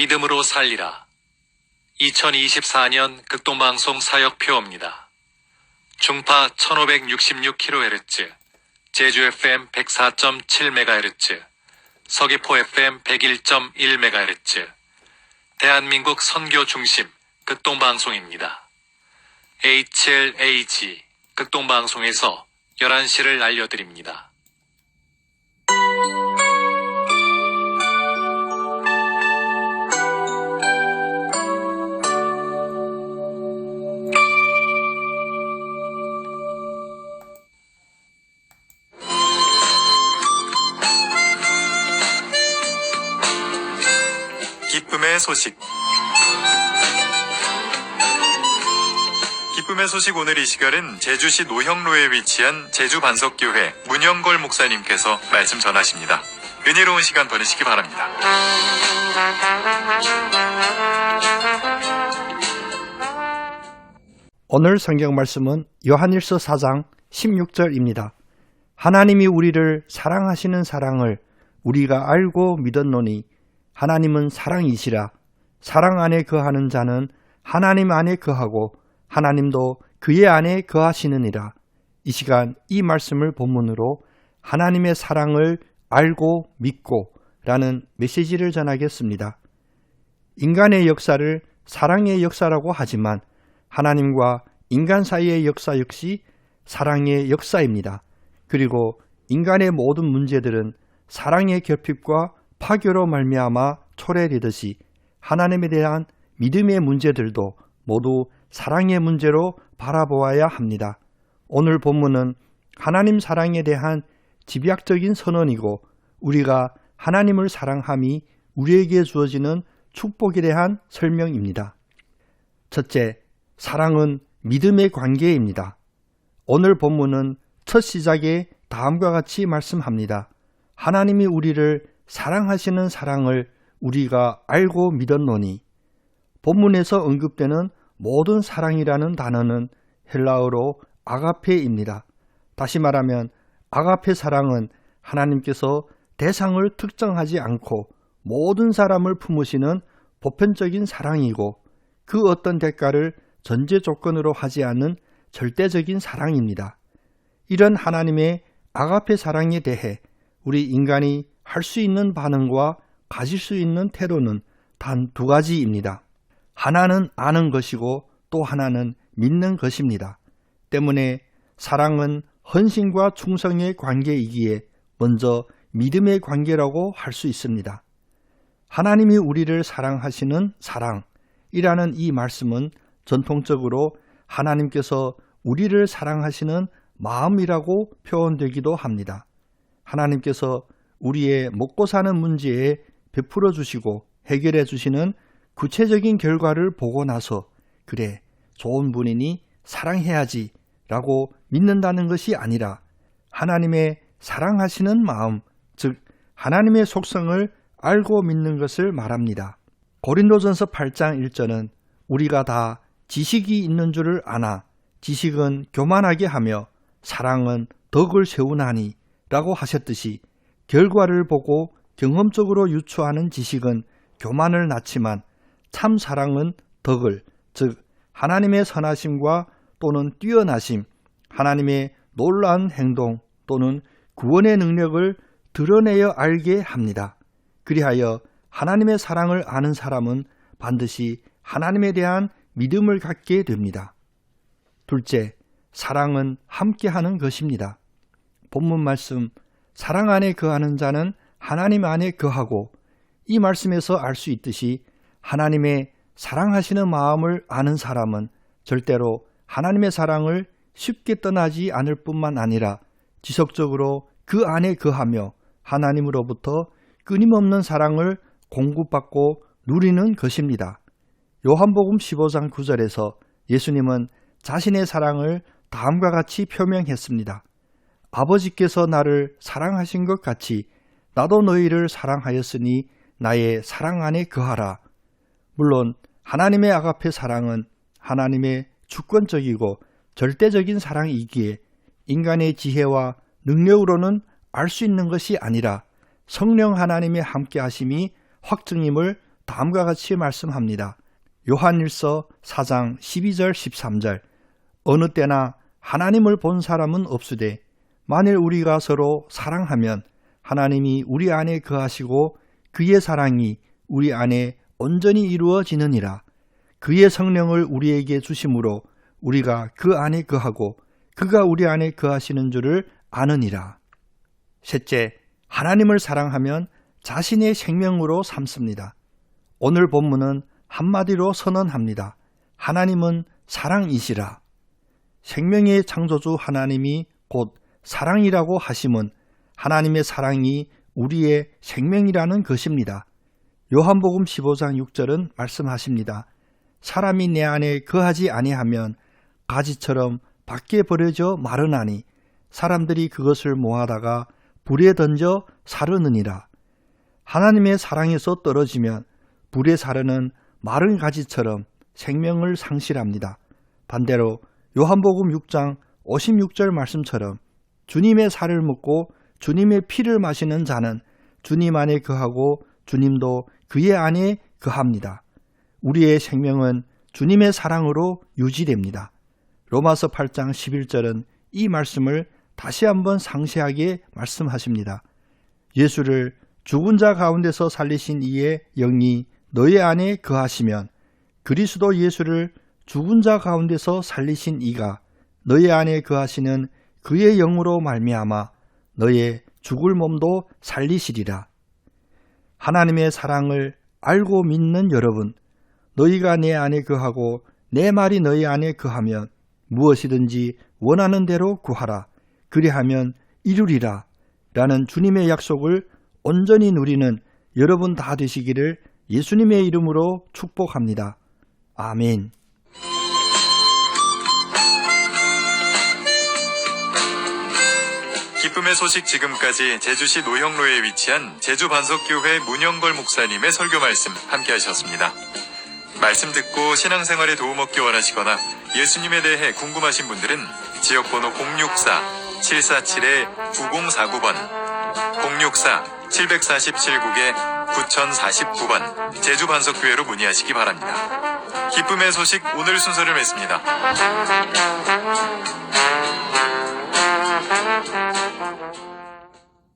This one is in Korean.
믿음으로 살리라. 2024년 극동방송 사역표입니다. 중파 1566kHz, 제주 FM 104.7MHz, 서귀포 FM 101.1MHz, 대한민국 선교 중심 극동방송입니다. HLAG 극동방송에서 11시를 알려드립니다. 기쁨의 소식. 기쁨의 소식 오늘 이 시간은 제주시 노형로에 위치한 제주반석교회 문영걸 목사님께서 말씀 전하십니다. 은혜로운 시간 보내시기 바랍니다. 오늘 성경 말씀은 요한일서 4장 16절입니다. 하나님이 우리를 사랑하시는 사랑을 우리가 알고 믿었노니 하나님은 사랑이시라 사랑 안에 거하는 자는 하나님 안에 거하고 하나님도 그의 안에 거하시느니라. 이 시간 이 말씀을 본문으로 하나님의 사랑을 알고 믿고 라는 메시지를 전하겠습니다. 인간의 역사를 사랑의 역사라고 하지만 하나님과 인간 사이의 역사 역시 사랑의 역사입니다. 그리고 인간의 모든 문제들은 사랑의 결핍과 파교로 말미암아 초래되듯이 하나님에 대한 믿음의 문제들도 모두 사랑의 문제로 바라보아야 합니다. 오늘 본문은 하나님 사랑에 대한 집약적인 선언이고 우리가 하나님을 사랑함이 우리에게 주어지는 축복에 대한 설명입니다. 첫째, 사랑은 믿음의 관계입니다. 오늘 본문은 첫 시작에 다음과 같이 말씀합니다. 하나님이 우리를 사랑하시는 사랑을 우리가 알고 믿었노니 본문에서 언급되는 모든 사랑이라는 단어는 헬라어로 아가페입니다. 다시 말하면 아가페 사랑은 하나님께서 대상을 특정하지 않고 모든 사람을 품으시는 보편적인 사랑이고 그 어떤 대가를 전제 조건으로 하지 않는 절대적인 사랑입니다. 이런 하나님의 아가페 사랑에 대해 우리 인간이 할 수 있는 반응과 가질 수 있는 태도는 단 두 가지입니다. 하나는 아는 것이고 또 하나는 믿는 것입니다. 때문에 사랑은 헌신과 충성의 관계이기에 먼저 믿음의 관계라고 할 수 있습니다. 하나님이 우리를 사랑하시는 사랑이라는 이 말씀은 전통적으로 하나님께서 우리를 사랑하시는 마음이라고 표현되기도 합니다. 하나님께서 우리의 먹고 사는 문제에 베풀어 주시고 해결해 주시는 구체적인 결과를 보고 나서 그래 좋은 분이니 사랑해야지 라고 믿는다는 것이 아니라 하나님의 사랑하시는 마음, 즉 하나님의 속성을 알고 믿는 것을 말합니다. 고린도전서 8장 1절은 우리가 다 지식이 있는 줄을 아나 지식은 교만하게 하며 사랑은 덕을 세우나니 라고 하셨듯이 결과를 보고 경험적으로 유추하는 지식은 교만을 낳지만 참 사랑은 덕을 즉 하나님의 선하심과 또는 뛰어나심, 하나님의 놀라운 행동 또는 구원의 능력을 드러내어 알게 합니다. 그리하여 하나님의 사랑을 아는 사람은 반드시 하나님에 대한 믿음을 갖게 됩니다. 둘째, 사랑은 함께하는 것입니다. 본문 말씀, 사랑 안에 거하는 자는 하나님 안에 거하고 이 말씀에서 알 수 있듯이 하나님의 사랑하시는 마음을 아는 사람은 절대로 하나님의 사랑을 쉽게 떠나지 않을 뿐만 아니라 지속적으로 그 안에 거하며 하나님으로부터 끊임없는 사랑을 공급받고 누리는 것입니다. 요한복음 15장 9절에서 예수님은 자신의 사랑을 다음과 같이 표명했습니다. 아버지께서 나를 사랑하신 것 같이 나도 너희를 사랑하였으니 나의 사랑 안에 거하라. 물론 하나님의 아가페 사랑은 하나님의 주권적이고 절대적인 사랑이기에 인간의 지혜와 능력으로는 알 수 있는 것이 아니라 성령 하나님의 함께 하심이 확증임을 다음과 같이 말씀합니다. 요한일서 4장 12절 13절 어느 때나 하나님을 본 사람은 없으되 만일 우리가 서로 사랑하면 하나님이 우리 안에 거하시고 그의 사랑이 우리 안에 온전히 이루어지느니라. 그의 성령을 우리에게 주심으로 우리가 그 안에 거하고 그가 우리 안에 거하시는 줄을 아느니라. 셋째, 하나님을 사랑하면 자신의 생명으로 삼습니다. 오늘 본문은 한마디로 선언합니다. 하나님은 사랑이시라. 생명의 창조주 하나님이 곧 사랑이라고 하심은 하나님의 사랑이 우리의 생명이라는 것입니다. 요한복음 15장 6절은 말씀하십니다. 사람이 내 안에 거하지 아니하면 가지처럼 밖에 버려져 마르나니 사람들이 그것을 모아다가 불에 던져 사르느니라. 하나님의 사랑에서 떨어지면 불에 사르는 마른 가지처럼 생명을 상실합니다. 반대로 요한복음 6장 56절 말씀처럼 주님의 살을 먹고 주님의 피를 마시는 자는 주님 안에 거하고 주님도 그의 안에 거합니다. 우리의 생명은 주님의 사랑으로 유지됩니다. 로마서 8장 11절은 이 말씀을 다시 한번 상세하게 말씀하십니다. 예수를 죽은 자 가운데서 살리신 이의 영이 너희 안에 거하시면 그리스도 예수를 죽은 자 가운데서 살리신 이가 너희 안에 거하시는 그의 영으로 말미암아 너의 죽을 몸도 살리시리라. 하나님의 사랑을 알고 믿는 여러분, 너희가 내 안에 거하고 내 말이 너희 안에 거하면 무엇이든지 원하는 대로 구하라. 그리하면 이루리라. 라는 주님의 약속을 온전히 누리는 여러분 다 되시기를 예수님의 이름으로 축복합니다. 아멘. 기쁨의 소식 지금까지 제주시 노형로에 위치한 제주 반석교회 문영걸 목사님의 설교 말씀 함께 하셨습니다. 말씀 듣고 신앙생활에 도움 얻기 원하시거나 예수님에 대해 궁금하신 분들은 지역번호 064-747-9049번 064-747국에 9049번 제주 반석교회로 문의하시기 바랍니다. 기쁨의 소식 오늘 순서를 맺습니다.